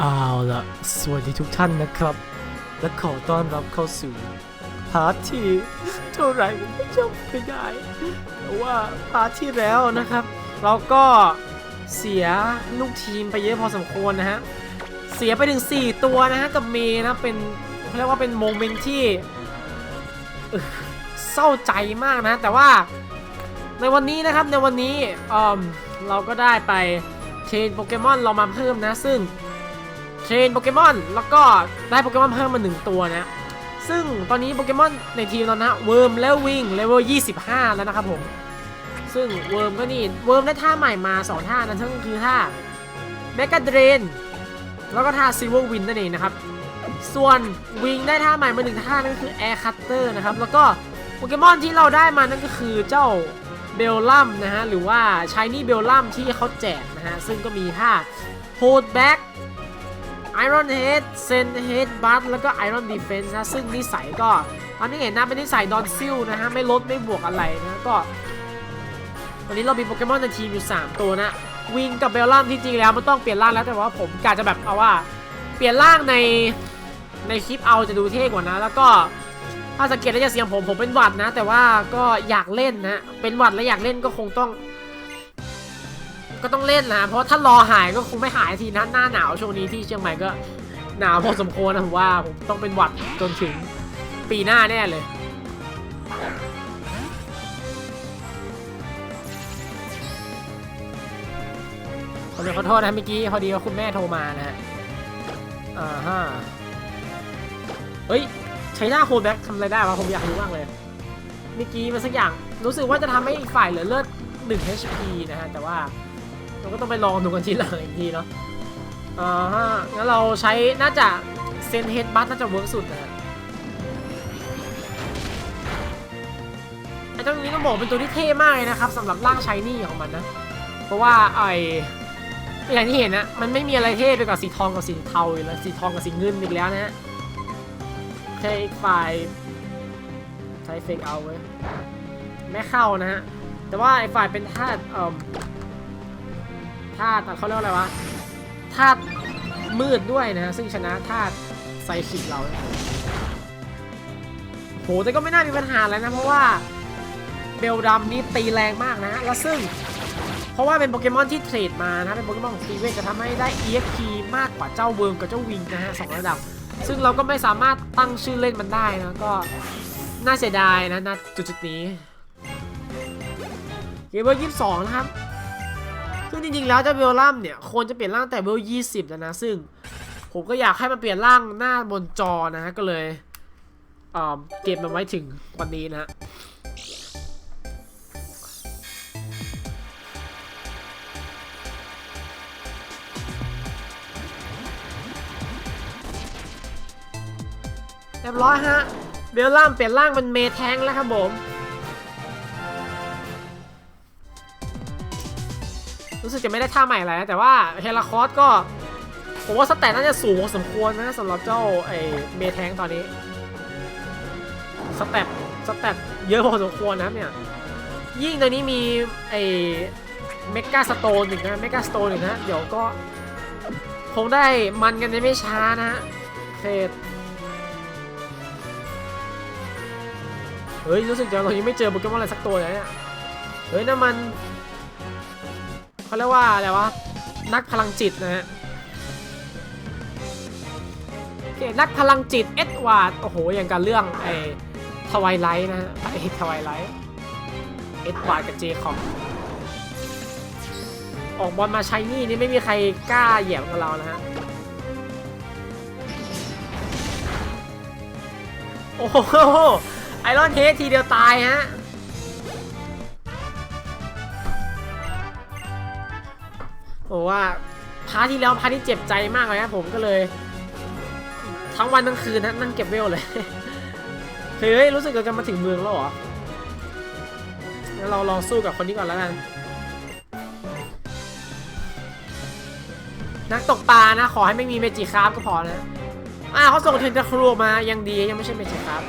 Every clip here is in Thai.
เอาละสวัสดีทุกท่านนะครับ และขอต้อนรับเข้าสู่พาร์ทที่เท่าไหร่ผมก็จำไม่ได้แต่ว่าพาร์ทที่แล้วนะครับ เราก็เสียลูกทีมไปเยอะพอสมควรนะฮะ เสียไปถึง 4 ตัวนะฮะ กับเมนะ เป็นเขาเรียกว่าเป็นโมเมนต์ที่เศร้าใจมากนะ แต่ว่าในวันนี้นะครับในวันนี้เเราก็ได้ไปเทรนโปเกมอนเรามาเพิ่มนะ ซึ่ง เทรนโปเกมอนแล้วก็ได้โปเกมอนเพิ่มมา1ตัวนะ ซึ่งตอนนี้โปเกมอนในทีมเรานะเวิร์มแล้ววิงเลเวล25 แล้วนะครับผม ซึ่งเวิร์มก็นี่เวิร์มได้ท่าใหม่มา 2 ท่านั้นซึ่งก็คือท่าเมกาเดรนแล้วก็ท่าซิลเวอร์วินนั่นเองนะครับ ส่วนวิงได้ท่าใหม่มาหนึ่งท่านั่นก็คือแอร์คัตเตอร์นะครับแล้วก็โปเกมอนที่เราได้มานั่นก็คือเจ้าเบลลัมนะฮะหรือว่าชายนี่เบลลัมที่เขาแจกนะฮะซึ่งก็มีท่าโฮดแบ็ก ไอรอนเฮดเซนเฮดบัตแล้วก็ไอรอนดีเฟนส์นะ ซึ่งนิสัยก็ตอนนี้เห็นนะเป็นนิสัยดอนซิลนะฮะ ไม่ลดไม่บวกอะไรนะก็ วันนี้เรามีโปเกมอนในทีมอยู่ 3 ตัวนะ วิงกับเบลลัมที่จริงแล้วมันต้องเปลี่ยนร่างแล้วแต่ว่าผมกะจะแบบเอาว่า เปลี่ยนร่างในในคลิปเอาจะดูเท่กว่านะ แล้วก็ถ้าสังเกตได้จากเสียงผมผมเป็นหวัดนะ แต่ว่าก็อยากเล่นนะเป็นหวัดและอยากเล่นก็คงต้อง ก็ต้องเล่นนะ เพราะถ้ารอหายก็คงไม่หายทีนะหน้าหนาวช่วงนี้ที่เชียงใหม่ก็หนาวพอสมควรนะผมว่าผมต้องเป็นหวัดจนถึงปีหน้าแน่เลย ขอขอโทษนะเมื่อกี้พอดีว่าคุณแม่โทรมานะฮะอ่าฮะเฮ้ยใช้หน้าโคแบ็กทำอะไรได้วะผมอยากรู้มากเลยเมื่อกี้มันสักอย่างรู้สึกว่าจะทำให้อีกฝ่ายเหลือเลือด1 HP นะฮะ แต่ว่า เราก็ต้องไปลองดูกันทีหลังอีกทีเนาะอ่าฮะงั้นเราใช้น่าจะเซนเฮดบัตน่าจะเวิร์กสุดนะไอ้เจ้านี้ต้องบอกเป็นตัวที่เท่มากเลยนะครับสำหรับร่างชายนี่ของมันนะ เพราะว่าไออย่างที่เห็นนะมันไม่มีอะไรเท่ไปกว่าสีทองกับสีเทาอยู่แล้วสีทองกับสีเงินอีกแล้วนะฮะแค่อีกฝ่ายใช้เฟกเอาไว้ไม่เข้านะฮะแต่ว่าไอ้ฝ่ายเป็นธาตุเอ่อ ธาตุเขาเรียกว่าอะไรวะธาตุมืดด้วยนะซึ่งชนะธาตุไซคิกเราโหแต่ก็ไม่น่ามีปัญหาอะไรนะ เพราะว่าเบลดำนี่ตีแรงมากนะแล้วซึ่ง เพราะว่าเป็นโปเกมอนที่เทรดมานะ เป็นโปเกมอนของซีเวนจะทำให้ได้ EXP มากกว่าเจ้าเวิร์มกับเจ้าวิงนะฮะสองระดับ ซึ่งเราก็ไม่สามารถตั้งชื่อเล่นมันได้นะก็น่าเสียดายนะณจุดจุดนี้เกมเบอร์ยี่สิบสองนะครับ ซึ่งจริงๆแล้วเจ้าเบลลัมเนี่ยควรจะเปลี่ยนร่างแต่เบลยี่สิบแล้วนะ ซึ่งผมก็อยากให้มันเปลี่ยนร่างหน้าบนจอนะฮะก็เลยเอ่อเก็บมันไว้ถึงวันนี้นะฮะเรียบร้อยฮะเบลล่ามเปลี่ยนร่างเป็นเมแทงแล้วครับผม รู้สึกจะไม่ได้ท่าใหม่อะไรนะแต่ว่าเฮลาคอสก็ผมว่าสแตทน่าจะสูงพอสมควรนะสำหรับเจ้าไอ้เมแทงตอนนี้สแตทสแตทเยอะพอสมควรนะเนี่ยยิ่งตอนนี้มีไอ้เมกาสโตนอีกนะเมกาสโตนอีกนะเดี๋ยวก็คงได้มันกันในไม่ช้านะฮะโอเคเฮ้ยรู้สึกจะเรายังไม่เจอโปเกมอนอะไรสักตัวเลยเนี่ยเฮ้ยนั่นมัน เขาเรียกว่าอะไรวะ นักพลังจิตนะฮะโอเคนักพลังจิตเอ็ดวาร์ดโอ้โห อย่างกับเรื่องไอ้ทวายไลท์นะฮะไอ้ทวายไลท์เอ็ดวาร์ดกับเจคอบออกบอลมาใช้นี่นี่ไม่มีใครกล้าเหยียบกับเรานะฮะ โอ้โห ไอรอนเฮดทีเดียวตายฮะ โอ้ว่าพาร์ทที่แล้วพาร์ทที่เจ็บใจมากเลยนะผมก็เลย ทั้งวันทั้งคืนนะนั่งเก็บเวลเลยเฮ้ยรู้สึกเราจะมาถึงเมืองแล้วเหรองั้นเราลองสู้กับคนนี้ก่อนแล้วกัน นักตกปลานะ ขอให้ไม่มีเมจิคราฟก็พอนะอ่าเขาส่งเทนตาครูมายังดียังไม่ใช่เมจิคราฟ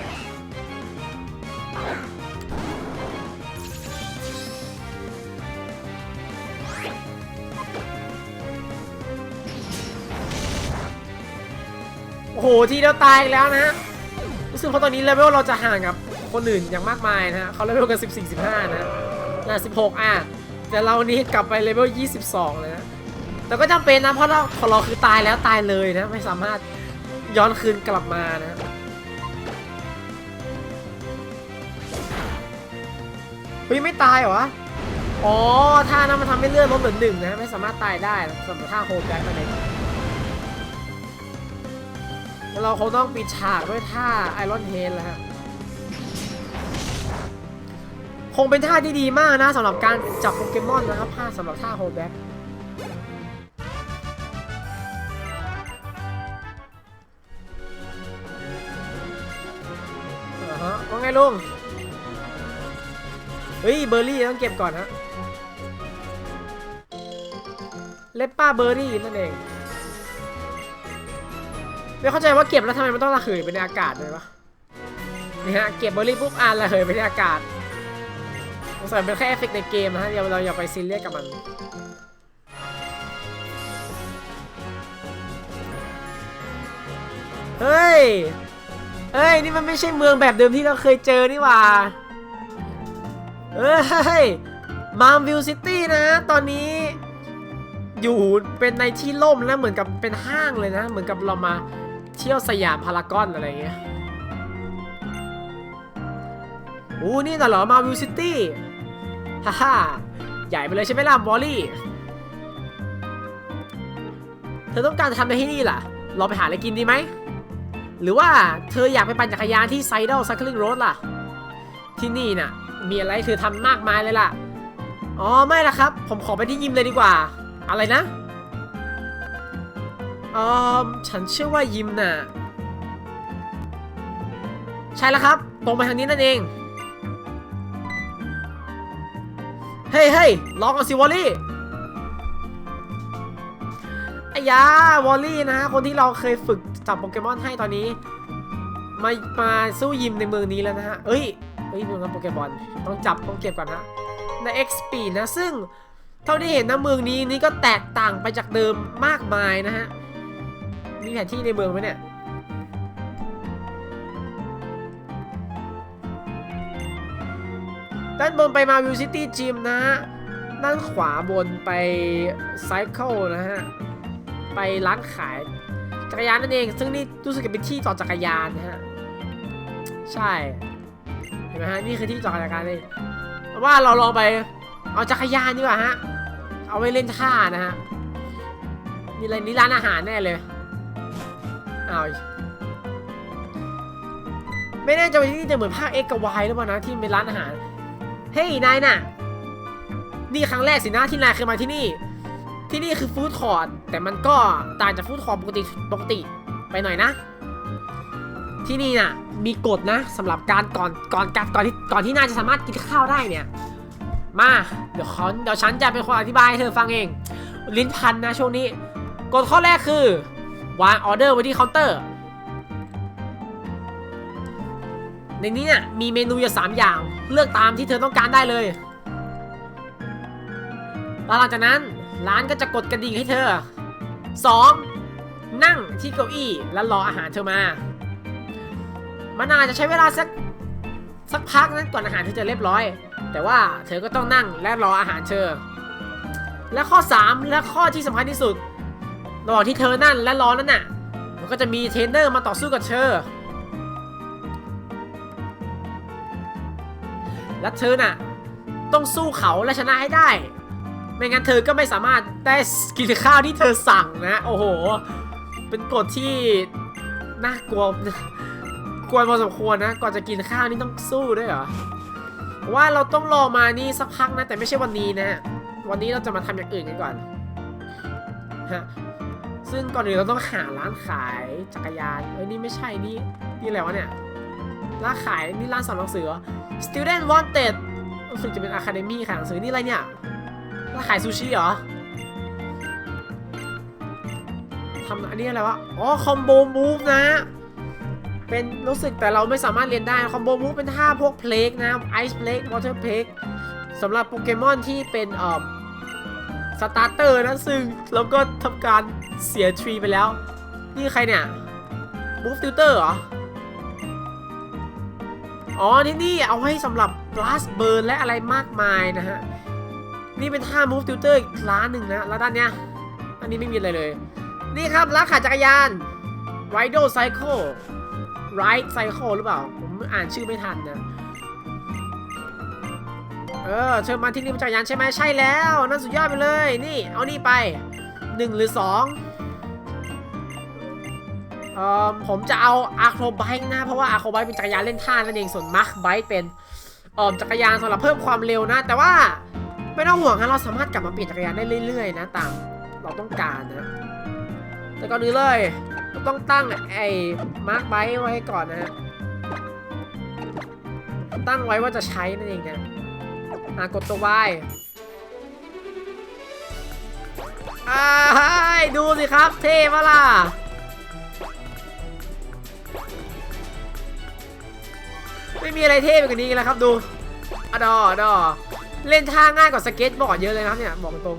โอ้โหทีเดียวตายอีกแล้วนะฮะรู้สึกเพราะตอนนี้เลเวลเราจะห่างกับคนอื่นอย่างมากมายนะฮะเขาเลเวลกัน 14 15 นะนะ16 อะ แต่เรานี้กลับไปเลเวล 22 เลยนะ แต่ก็จำเป็นนะ เพราะเราของเราคือตายแล้วตายเลยนะ ไม่สามารถย้อนคืนกลับมานะเฮ้ยไม่ตายเหรอ อ๋อ ท่านั้นมันทำให้เลือดลดเหลือหนึ่งนะ ไม่สามารถตายได้สำหรับท่าโฮมแบ็คนั่นเอง แล้วเราคงต้องปิดฉากด้วยท่าไอรอนเฮนแล้วฮะคงเป็นท่าที่ดีมากนะสำหรับการจับโปเกมอนนะครับท่าสำหรับท่าโฮแบ็คว่าไงลุง เฮ้ย เบอร์รี่ต้องเก็บก่อนฮะ เลปป้าเบอร์รี่นั่นเอง ไม่เข้าใจว่าเก็บแล้วทำไมมันต้องระเหยไปในอากาศเลยวะนี่ฮะเก็บเบอร์รี่ปุ๊บอ่านระเหยไปในอากาศสงสัยเป็นแค่เอฟเฟกต์ในเกมนะฮะเราเราอย่าไปซีเรียสกับมันเฮ้ย เฮ้ย นี่มันไม่ใช่เมืองแบบเดิมที่เราเคยเจอนี่หว่าเอ้ย มามวิวซิตี้นะ ตอนนี้ อยู่เป็นในที่ล่มแล้วเหมือนกับเป็นห้างเลยนะ เหมือนกับเรามา เที่ยวสยามพารากอนอะไรเงี้ยโอ้นี่น่ะเหรอมาวิวซิตี้ฮ่าฮ่าใหญ่ไปเลยใช่ไหมล่ะวอลลี่เธอต้องการจะทำอะไรที่นี่ล่ะเราไปหาอะไรกินดีไหม หรือว่าเธออยากไปปั่นจักรยานที่ไซเดลไซคลิงโรดล่ะ ที่นี่น่ะ มีอะไรเธอทำมากมายเลยล่ะ อ๋อ ไม่ละครับ ผมขอไปที่ยิมเลยดีกว่า อะไรนะ อ๋อฉันเชื่อว่ายิมน่ะ ใช่แล้วครับ ตรงไปทางนี้นั่นเอง เฮ้ยเฮ้ยรอก่อนสิวอลลี่ไอ้ยาวอลลี่นะ คนที่เราเคยฝึกจับโปเกมอนให้ตอนนี้ มา มาสู้ยิมในเมืองนี้แล้วนะฮะ เอ้ยเฮ้ยเมืองนั้นโปเกมอน ต้องจับ ต้องเก็บก่อนนะ ใน XP นะ ซึ่งเท่าที่เห็นนะเมืองนี้นี่ก็แตกต่างไปจากเดิมมากมายนะฮะ มีแผนที่ในเมืองไหมเนี่ยด้านบนไปมาวิวซิตี้จิมนะฮะ ด้านขวาบนไปไซเคิลนะฮะ ไปร้านขายจักรยานนั่นเอง ซึ่งนี่รู้สึกจะเป็นที่จอดจักรยานนะฮะ ใช่ เห็นไหมฮะ นี่คือที่จอดจักรยานเลยว่าเราลองไปเอาจักรยานดีกว่าฮะ เอาไว้เล่นท่านะฮะนี่อะไรนี่ร้านอาหารแน่เลย เอาไม่แน่ใจว่าที่นี่จะเหมือนภาคเอ็กกับวายหรือเปล่านะที่เป็นร้านอาหาร เฮ้ยนายน่ะ นี่ครั้งแรกสินะที่นายเคยมาที่นี่ ที่นี่คือฟู้ดคอร์ทแต่มันก็ต่างจากฟู้ดคอร์ทปกติปกติไปหน่อยนะ ที่นี่น่ะ มีกฎนะสำหรับการก่อนก่อนการก่อนที่ก่อนที่นายจะสามารถกินข้าวได้เนี่ย มาเดี๋ยวขอเดี๋ยวฉันจะเป็นคนอธิบายให้เธอฟังเอง ลิ้นพันนะช่วงนี้กฎข้อแรกคือ วางออเดอร์ไว้ที่เคาน์เตอร์ ในนี้เนี่ยมีเมนูอยู่สามอย่าง เลือกตามที่เธอต้องการได้เลยแล้วหลังจากนั้นร้านก็จะกดกระดิ่งให้เธอ 2. นั่งที่เก้าอี้แล้วรออาหารเธอมา มันอาจจะใช้เวลาสักสักพักนะก่อนอาหารเธอจะเรียบร้อย แต่ว่าเธอก็ต้องนั่งและรออาหารเธอ และข้อ 3 และข้อที่สำคัญที่สุด ระหว่างที่เธอนั่นและร้อนนั่นน่ะ มันก็จะมีเทรนเนอร์มาต่อสู้กับเธอ และเธอน่ะ ต้องสู้เขาและชนะให้ได้ ไม่งั้นเธอก็ไม่สามารถได้กินข้าวที่เธอสั่งนะ โอ้โห เป็นกฎที่น่ากลัวกลัวพอสมควรนะ ก่อนจะกินข้าวนี่ต้องสู้ด้วยเหรอ ว่าเราต้องรอมานี่สักพักนะ แต่ไม่ใช่วันนี้นะ วันนี้เราจะมาทำอย่างอื่นกันก่อนฮะ ซึ่งก่อนอื่นเราต้องหาร้านขายจักรยานเอ้ยนี่ไม่ใช่นี่นี่อะไรวะเนี่ยร้านขายนี่ร้านสอนหนังสือ Student Wanted รู้สึกจะเป็น Academy ขายหนังสือนี่อะไรเนี่ยร้านขายซูชิเหรอทำอันนี้อะไรวะอ๋อคอมโบมูฟนะเป็นรู้สึกแต่เราไม่สามารถเรียนได้คอมโบมูฟเป็นท่าพวกเพลกนะไอซ์เพลกวอเตอร์เพลกสำหรับโปเกมอนที่เป็นเอ่อ สตาร์เตอร์นะซึ่งเราก็ทำการเสียทรีไปแล้ว นี่ใครเนี่ย move tutor เหรอ อ๋อ นี่นี่เอาไว้สำหรับ blast burn และอะไรมากมายนะฮะ นี่เป็นท่า move tutor อีกร้านหนึ่งนะ แล้วด้านเนี้ยอันนี้ไม่มีอะไรเลย นี่ครับร้านขายจักรยาน Rido Cycle Ride Cycle หรือเปล่า ผมอ่านชื่อไม่ทันนะ เออเชิญมาที่นี่เป็นจักรยานใช่ไหมใช่แล้วนั่นสุดยอดไปเลย นี่ เอานี่ไป 1 หรือ2เอ่อผมจะเอา Acro Bike นะ เพราะว่า Acro Bike เป็นจักรยานเล่นท่านั่นเองส่วน Mark Bike เป็นเอ่อจักรยานสำหรับเพิ่มความเร็วนะ แต่ว่าไม่ต้องห่วงนะเราสามารถกลับมาเปลี่ยนจักรยานได้เรื่อยๆนะตามเราต้องการนะ แต่ก่อนอื่นเลยต้องตั้งไอ้ Mark Bike ไว้ก่อนนะฮะตั้งไว้ว่าจะใช้นั่นเองนะ อะกดตัว Y อ่าดูสิครับเท่ปะล่ะไม่มีอะไรเท่ไปกว่านี้แล้วครับดูอดอดอเล่นท่าง่ายกว่าสเก็ตบอร์ดเยอะเลยนะครับเนี่ยบอกตรง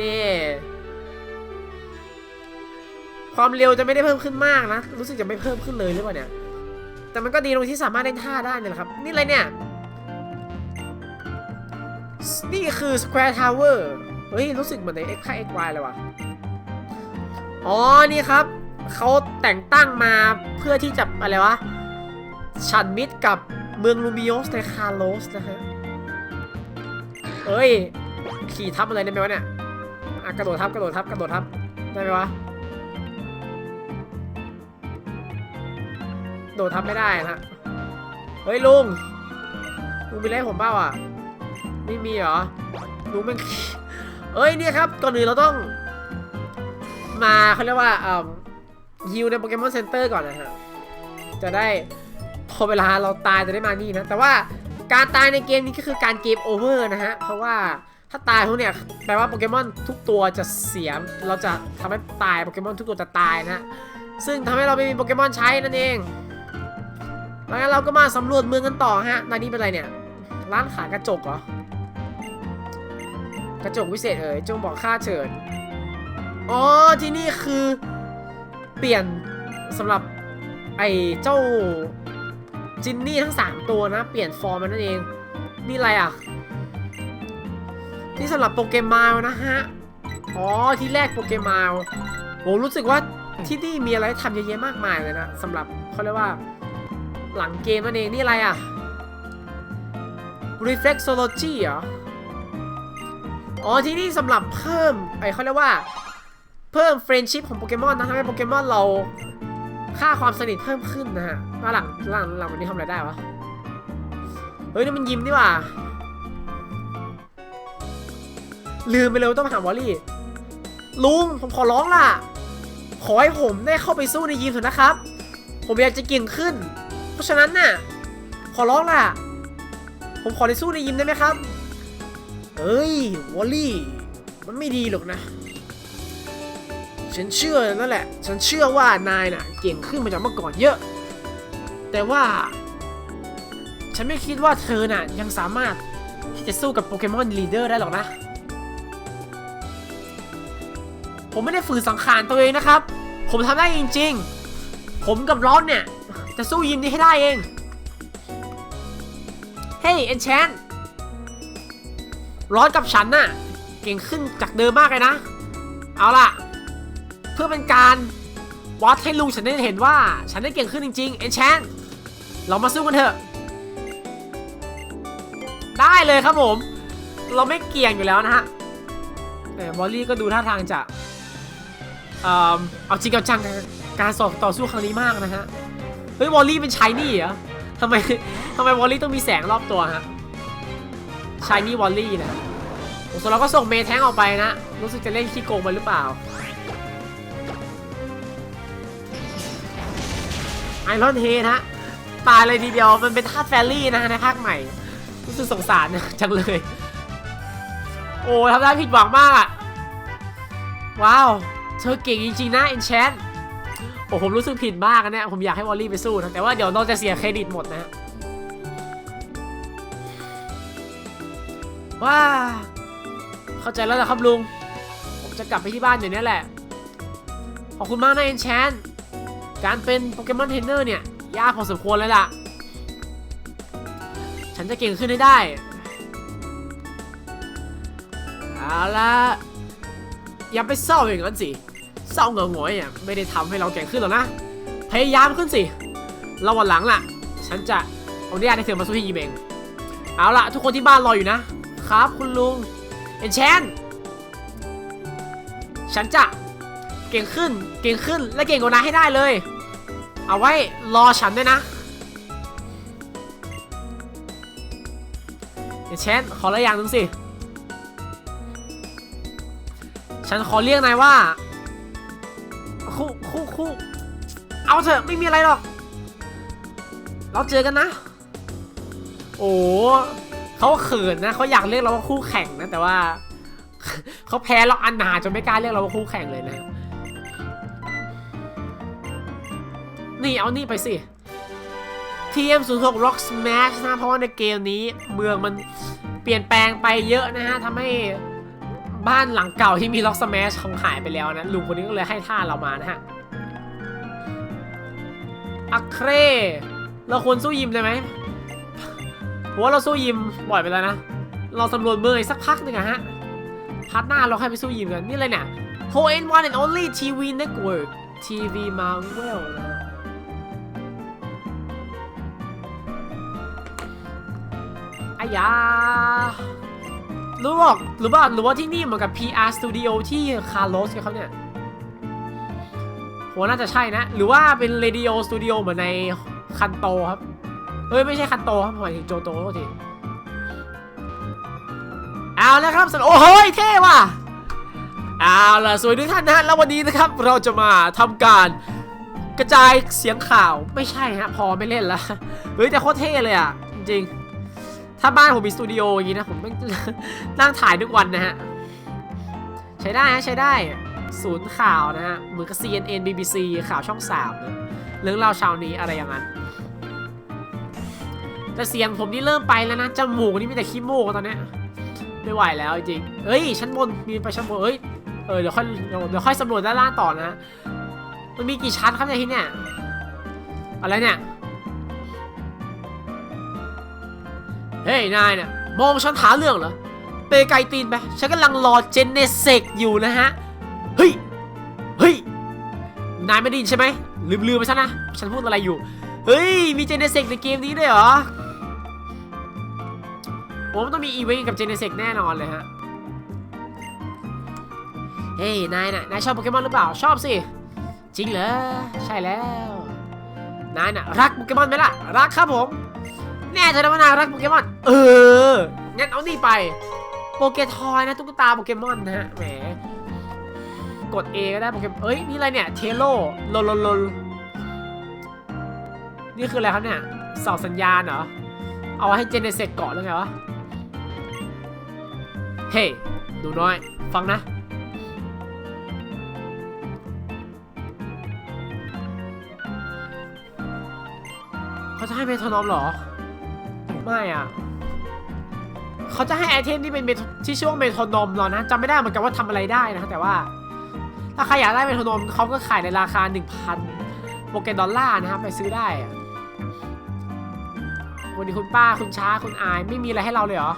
นี่ความเร็วจะไม่ได้เพิ่มขึ้นมากนะ รู้สึกจะไม่เพิ่มขึ้นเลยหรือเปล่าเนี่ย แต่มันก็ดีตรงที่สามารถเล่นท่าได้เนี่ยแหละครับ นี่อะไรเนี่ย นี่คือ Square Tower เฮ้ย รู้สึกเหมือนใน X ค่า XY เลยว่ะ อ๋อ นี่ครับ เขาแต่งตั้งมาเพื่อที่จะอะไรวะ ชันมิดกับเมืองลูมิโอสในคาร์โลสนะฮะ เอ้ย ขี่ทับอะไรได้ไหมวะเนี่ยกระโดดทับ กระโดดทับ กระโดดทับ ได้ไหมวะ โดดทับไม่ได้นะ เฮ้ยลุงลุงมีอะไรผมเปล่าอะ ไม่มีเหรอลุงแม่งเอ้ยเนี่ยครับก่อนอื่นเราต้อง มาเขาเรียกว่าอ่อฮิวในโปเกมอนเซ็นเตอร์ก่อนนะฮะจะได้พอเวลาเราตายจะได้มานี่นะ แต่ว่าการตายในเกมนี้ก็คือการเกมโอเวอร์นะฮะ เพราะว่าถ้าตายพวกเนี่ยแปลว่าโปเกมอนทุกตัวจะเสียเราจะทำให้ตายโปเกมอนทุกตัวจะตายนะฮะซึ่งทำให้เราไม่มีโปเกมอนใช้นั่นเองแล้วเราก็มาสำรวจเมืองกันต่อฮะตอนนี้เป็นอะไรเนี่ย ร้านขายกระจกเหรอ กระจกวิเศษเอ๋ยจงบอกค่าเฉิดอ๋อที่นี่คือเปลี่ยนสำหรับไอ้เจ้าจินนี่ทั้ง 3 ตัวนะ เปลี่ยนฟอร์มมันนั่นเอง นี่อะไรอะที่สำหรับโปเกมอนนะฮะ อ๋อที่แรกโปเกมอนโหรู้สึกว่าที่นี่มีอะไรทำเยอะแยะมากมายเลยนะสำหรับเขาเรียกว่าหลังเกมนั่นเอง นี่อะไรอะ reflexology เหรอ อ๋อที่นี่สำหรับเพิ่มไอเขาเรียกว่า เพิ่มเฟรนชิพของโปเกมอนนะทำให้โปเกมอนเรา ค่าความสนิทเพิ่มขึ้นนะฮะมาหลังหลังหลังวันนี้ทำอะไรได้วะเฮ้ยนี่มันยิ้มนี่ว่าลืมไปเลยต้องมาหาวอลลี่ ลุงผมขอร้องล่ะ ขอให้ผมได้เข้าไปสู้ในยิมเถอะนะครับ ผมอยากจะเก่งขึ้น เพราะฉะนั้นน่ะ ขอร้องล่ะ ผมขอได้สู้ในยิมได้ไหมครับ เอ้ยวอลลี่ มันไม่ดีหรอกนะ ฉันเชื่อนั่นแหละ ฉันเชื่อว่านายน่ะ เก่งขึ้นมาจากเมื่อก่อนเยอะ แต่ว่า ฉันไม่คิดว่าเธอน่ะ ยังสามารถที่จะสู้กับโปเกมอนลีเดอร์ได้หรอกนะ ผมไม่ได้ฝืนสังขารตัวเองนะครับ ผมทำได้จริง ๆ ผมกับร้อนเนี่ย จะสู้ยิมนี้ให้ได้เอง เฮ้ยเอนแชน ร้อนกับฉันน่ะ เก่งขึ้นจากเดิมมากเลยนะ เอาล่ะ เพื่อเป็นการวัดให้ลุงฉันได้เห็นว่า ฉันได้เก่งขึ้นจริงๆเอนแชนเรามาสู้กันเถอะ ได้เลยครับผม เราไม่เกี่ยงอยู่แล้วนะฮะแต่บอลลี่ก็ดูท่าทางจะเอ่อเอาจริงเอาจังกับการสอบต่อสู้ครั้งนี้มากนะฮะ เฮ้ยวอลลี่เป็นชายนี่เหรอทำไมทำไมวอลลี่ต้องมีแสงรอบตัวฮะ ชายนี่วอลลี่นะโอ้ส่วนเราก็ส่งเมย์แทงออกไปนะ รู้สึกจะเล่นขี้โกงไปหรือเปล่า ไอรอนเฮดฮะ ตายเลยทีเดียว มันเป็นท่าแฟรี่นะฮะในภาคใหม่ รู้สึกสงสารนะจังเลย โอ้ทำได้ผิดหวังมากอะว้าว เธอเก่งจริงๆนะเอนแชนโอ้ผมรู้สึกผิดมากนะเนี่ย ผมอยากให้วอลลี่ไปสู้นะ แต่ว่าเดี๋ยวเราจะเสียเครดิตหมดนะฮะ ว้าเข้าใจแล้วแหละครับลุง ผมจะกลับไปที่บ้านเดี๋ยวนี้แหละ ขอบคุณมากนะเอนแชนการเป็นโปเกมอนเทรนเนอร์เนี่ย ยากพอสมควรเลยล่ะ ฉันจะเก่งขึ้นให้ได้ เอาละอย่าไปเศร้าอย่างนั้นสิ เศร้าเงาหงอยอะไม่ได้ทำให้เราเก่งขึ้นหรอกนะ พยายามขึ้นสิแล้ววันหลังล่ะ ฉันจะเอาเนี่ยให้เธอมาสู้ที่ยีเมงเอาล่ะทุกคนที่บ้านรออยู่นะ ครับคุณลุงเอ็นแชนฉันจะเก่งขึ้นเก่งขึ้นและเก่งกว่านั้นให้ได้เลย เอาไว้รอฉันด้วยนะเอ็นแชนขอละอย่างหนึ่งสิ ฉันขอเรียกนายว่าคู่คู่คู่เอาเถอะไม่มีอะไรหรอก เราเจอกันนะ โอ้ เขาเขินนะเขาอยากเรียกเราว่าคู่แข่งนะแต่ว่าเขาแพ้เราอันหนาจนไม่กล้าเรียกเราว่าคู่แข่งเลยนะ นี่เอานี่ไปสิ TM06 Rock Smash นะเพราะว่าในเกมนี้เมืองมันเปลี่ยนแปลงไปเยอะนะฮะทำให้บ้านหลังเก่าที่มี Rock Smash ของหายไปแล้วนะลุงคนนี้ก็เลยให้ท่าเรามานะฮะอัคเรเราควรสู้ยิมได้ไหม ผมว่าเราสู้ยิมบ่อยไปแล้วนะ เราสำรวจเมืองอีกสักพักหนึ่งอะฮะ พาร์ทหน้าเราค่อยไปสู้ยิมกัน นี่เลยเนี่ย h o n One and Only TV Network TV Marvel นะอายารู้บอกหรือว่าหรือว่าที่นี่เหมือนกับ PR Studio ที่คาร์ลสกับเขาเนี่ยผมว่าน่าจะใช่นะ หรือว่าเป็นเรดิโอสตูดิโอเหมือนในคันโตครับ เอ้ยไม่ใช่คันโตครับหมายถึงโจโตโทษทีเอาแล้วครับสำหรับโอ้โหเท่ว่ะเอาล่ะสวยทุกท่านนะฮะแล้ววันนี้นะครับเราจะมาทำการกระจายเสียงข่าวไม่ใช่ฮะพอไม่เล่นละเฮ้ยแต่โคตรเท่เลยอะจริงๆถ้าบ้านผมมีสตูดิโออย่างนี้นะผมนั่งถ่ายทุกวันนะฮะใช้ได้ฮะใช้ได้ศูนย์ข่าวนะฮะเหมือนกับ CNN BBC ข่าวช่องสามนะเรื่องเล่าช้านี้อะไรอย่างนั้น แต่เสียงผมนี่เริ่มไปแล้วนะจมูกนี่มีแต่ขี้มูกตอนนี้ไม่ไหวแล้วจริงเอ้ยชั้นบนมีไปชั้นบนเอ้ยเออเดี๋ยวค่อยเดี๋ยวค่อยสำรวจด้านล่างต่อนะ มันมีกี่ชั้นครับเนี่ยที่เนี่ยอะไรเนี่ยเฮ้ยนายเนี่ยมองฉันหาเรื่องเหรอเปไกลตีนไปฉันกำลังรอเจนเนเซกอยู่นะฮะเฮ้ยเฮ้ยนายไม่ได้ยินใช่ไหมลืมลืมไปซะนะฉันพูดอะไรอยู่ เฮ้ย มีเจเนเซกในเกมนี้ด้วยเหรอ ผมต้องมีอีเวนต์กับเจเนเซกแน่นอนเลยฮะ เฮ้ย นายน่ะ นายชอบโปเกมอนหรือเปล่า ชอบสิ จริงเหรอ ใช่แล้ว นายน่ะ รักโปเกมอนไหมล่ะ รักครับผม แน่ใจนะว่านายรักโปเกมอน เออ งั้นเอานี่ไป โปเกทอยนะตุ๊กตาโปเกมอนนะฮะ แหม กด A ก็ได้โปเกมอนเอ้ย นี่อะไรเนี่ย เทโลโลโลโลนี่คืออะไรครับเนี่ยเสาสัญญาณเหรอ เอาไว้ให้เจเนเซกเกาะหรือไงวะ เฮ้ยหนูน้อย ฟังนะ เขาจะให้เมทรนอมหรอ ไม่อะ เขาจะให้ไอเทมที่เป็นเมทที่ชื่อว่าเมทรนอมหรอนะจำไม่ได้เหมือนกันว่าทำอะไรได้นะแต่ว่า ถ้าใครอยากได้เมทรนอมเขาก็ขายในราคา 1,000โปเกดอลลาร์นะครับไปซื้อได้วันนี้คุณป้าคุณช้าคุณอายไม่มีอะไรให้เราเลยเหรอ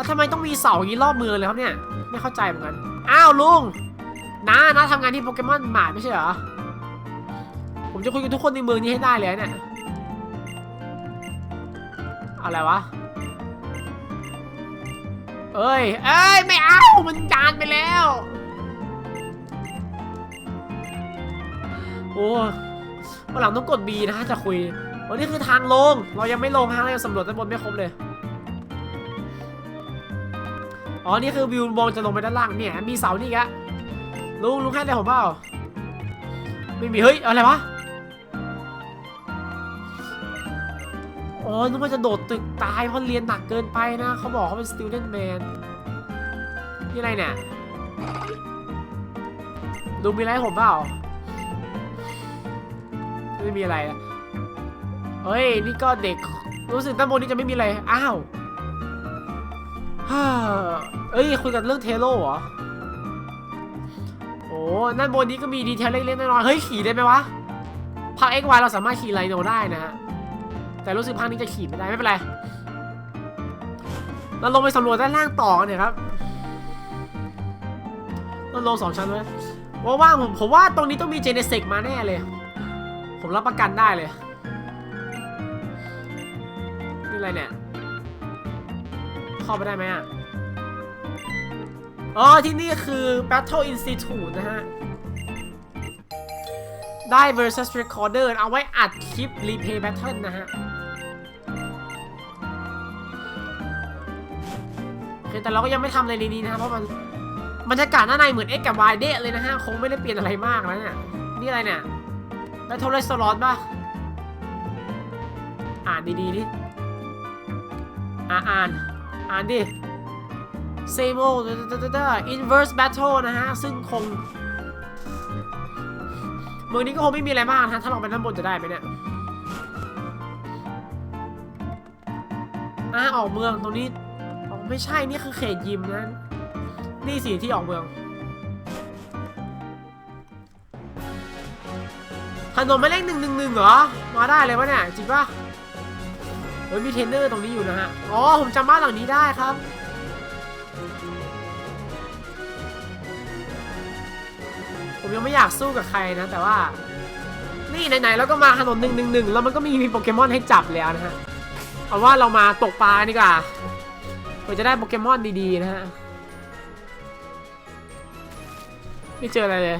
แล้วทำไมต้องมีเสาอย่างนี้รอบเมืองเลยครับเนี่ย ไม่เข้าใจเหมือนกัน อ้าวลุงน้าน้าทำงานที่โปเกมอนหมาไม่ใช่เหรอ ผมจะคุยกับทุกคนในเมืองนี้ให้ได้เลยเนี่ยอะไรวะ เอ้ย เอ้ย ไม่เอา มันจานไปแล้ว โอ้วันหลังต้องกด B นะฮะจะคุย วันนี้คือทางลง เรายังไม่ลงฮะเรายังสำรวจด้านบนไม่ครบเลย อ๋อ นี่คือวิวมองจะลงไปด้านล่างเนี่ย มีเสานี่อีกะลุงลุงให้อะไรผมเปล่า ไม่มี เฮ้ย อะไรวะ อ๋อนึกว่าจะโดดตึกตายเพราะเรียนหนักเกินไปนะ เขาบอกเขาเป็น student man นี่อะไรเนี่ยลุงมีอะไรให้ผมเปล่า ไม่มีอะไร เฮ้ย นี่ก็เด็ก รู้สึกด้านบนนี้จะไม่มีอะไร อ้าว ฮ่าเอ้ยคุยกันเรื่องเทโลเหรอ โอ้นั่นบนนี้ก็มีดีเทลเล็กๆน้อยๆเฮ้ย ขี่ได้ไหมวะภาค XY เราสามารถขี่ไรโนได้นะฮะ แต่รู้สึกภาคนี้จะขี่ไม่ได้ ไม่เป็นไร เราลงไปสำรวจด้านล่างต่อกันเนี่ยครับเราลงสองชั้นเลยว่าว่างผมผมว่าตรงนี้ต้องมีเจเนเซกมาแน่เลย ผมรับประกันได้เลยนี่อะไรเนี่ย เข้าไปได้ไหมอะ อ๋อ ที่นี่คือ Battle Institute นะฮะ ได้ versus recorder เอาไว้อัดคลิป replay battle นะฮะโอแต่เราก็ยังไม่ทำอะไรในนี้นะฮะเพราะมันบรรยากาศด้านในเหมือน X กับ Y เดะเลยนะฮะ คงไม่ได้เปลี่ยนอะไรมากแล้วเนี่ยนี่อะไรเนี่ย Battle Restaurant ป่ะ อ่านดีๆดิอ่าน อ่านนดิ same old inverse battle นะฮะ ซึ่งคง เมืองนี้ก็คงไม่มีอะไรมากนะฮะถ้าเราไปด้านบนจะได้ไหมเนี่ยอ่าออกเมืองตรงนี้อ๋อไม่ใช่ นี่คือเขตยิมนะนี่สิที่ออกเมืองถนนหมาเลขหนึ่งหนึ่งหนึ่งเหรอ มาได้เลยวะเนี่ย จริงปะ เฮ้ยมีเทรนเนอร์ตรงนี้อยู่นะฮะ อ๋อ ผมจำบ้านหลังนี้ได้ครับ ผมยังไม่อยากสู้กับใครนะ แต่ว่า นี่ไหนๆเราก็มาถนนหนึ่งหนึ่งหนึ่งแล้วมันก็มีมีโปเกมอนให้จับแล้วนะฮะ เอาว่าเรามาตกปลาดีกว่าเพื่อจะได้โปเกมอนดีๆนะฮะ ไม่เจออะไรเลย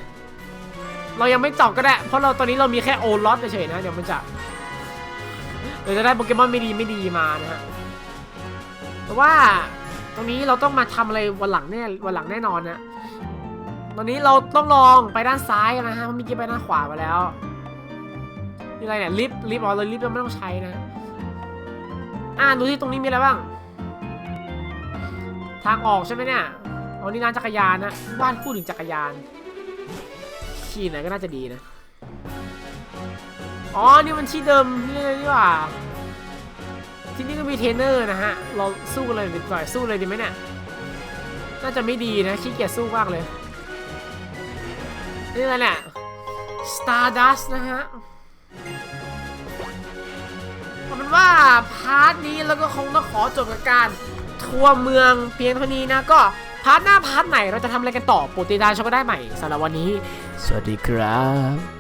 เรายังไม่จับก็ได้ เพราะเราตอนนี้เรามีแค่โอลอสเฉยๆนะ เดี๋ยวมันจะ เดี๋ยวจะได้โปเกมอนไม่ดีไม่ดีมานะฮะแต่ว่าตรงนี้เราต้องมาทำอะไรวันหลังแน่วันหลังแน่นอนนะตอนนี้เราต้องลองไปด้านซ้ายกันนะฮะเพราะมื่อกี้ไปด้านขวามาแล้วนี่อะไรเนี่ยลิฟต์ลิฟต์อ๋อเราลิฟต์เราไม่ต้องใช้นะอ่าดูที่ตรงนี้มีอะไรบ้าง ทางออกใช่ไหมเนี่ยอ๋อนี่ร้านจักรยานนะบ้านพูดถึงจักรยานขี่ไหนก็น่าจะดีนะ อ๋อ นี่มันที่เดิมนี่เลยนี่หว่า ที่นี่ก็มีเทรนเนอร์นะฮะ เราสู้กันเลยดีกว่าสู้เลยดีไหมเนี่ย น่าจะไม่ดีนะขี้เกียจสู้มากเลย นี่อะไรเนี่ย Stardust นะฮะเอาเป็นว่าพาร์ทนี้แล้วก็คงต้องขอจบกับการทัวร์เมืองเพียงเท่านี้นะก็พาร์ทหน้าพาร์ทไหนเราจะทำอะไรกันต่อโปรดติดตามชมกันได้ใหม่สำหรับวันนี้ สวัสดีครับ